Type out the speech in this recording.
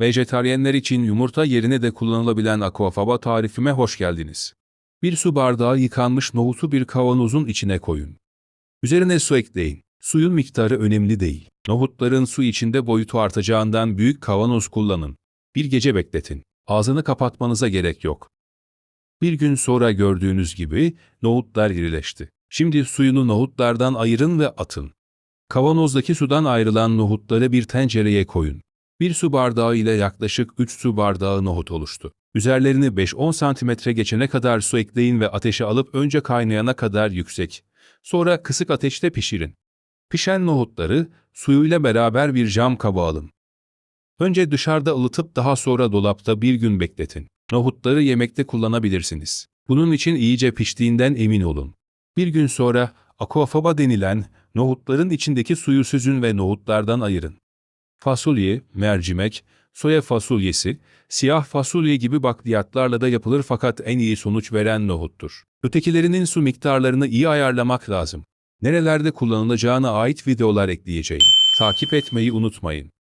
Vejetaryenler için yumurta yerine de kullanılabilen aquafaba tarifime hoş geldiniz. Bir su bardağı yıkanmış nohutu bir kavanozun içine koyun. Üzerine su ekleyin. Suyun miktarı önemli değil. Nohutların su içinde boyutu artacağından büyük kavanoz kullanın. Bir gece bekletin. Ağzını kapatmanıza gerek yok. Bir gün sonra gördüğünüz gibi nohutlar irileşti. Şimdi suyunu nohutlardan ayırın ve atın. Kavanozdaki sudan ayrılan nohutları bir tencereye koyun. Bir su bardağı ile yaklaşık 3 su bardağı nohut oluştu. Üzerlerini 5-10 santimetre geçene kadar su ekleyin ve ateşe alıp önce kaynayana kadar yüksek, sonra kısık ateşte pişirin. Pişen nohutları suyuyla beraber bir cam kaba alın. Önce dışarıda ılıtıp daha sonra dolapta bir gün bekletin. Nohutları yemekte kullanabilirsiniz. Bunun için iyice piştiğinden emin olun. Bir gün sonra aquafaba denilen nohutların içindeki suyu süzün ve nohutlardan ayırın. Fasulye, mercimek, soya fasulyesi, siyah fasulye gibi bakliyatlarla da yapılır fakat en iyi sonuç veren nohuttur. Ötekilerinin su miktarlarını iyi ayarlamak lazım. Nerelerde kullanılacağına ait videolar ekleyeceğim. Takip etmeyi unutmayın.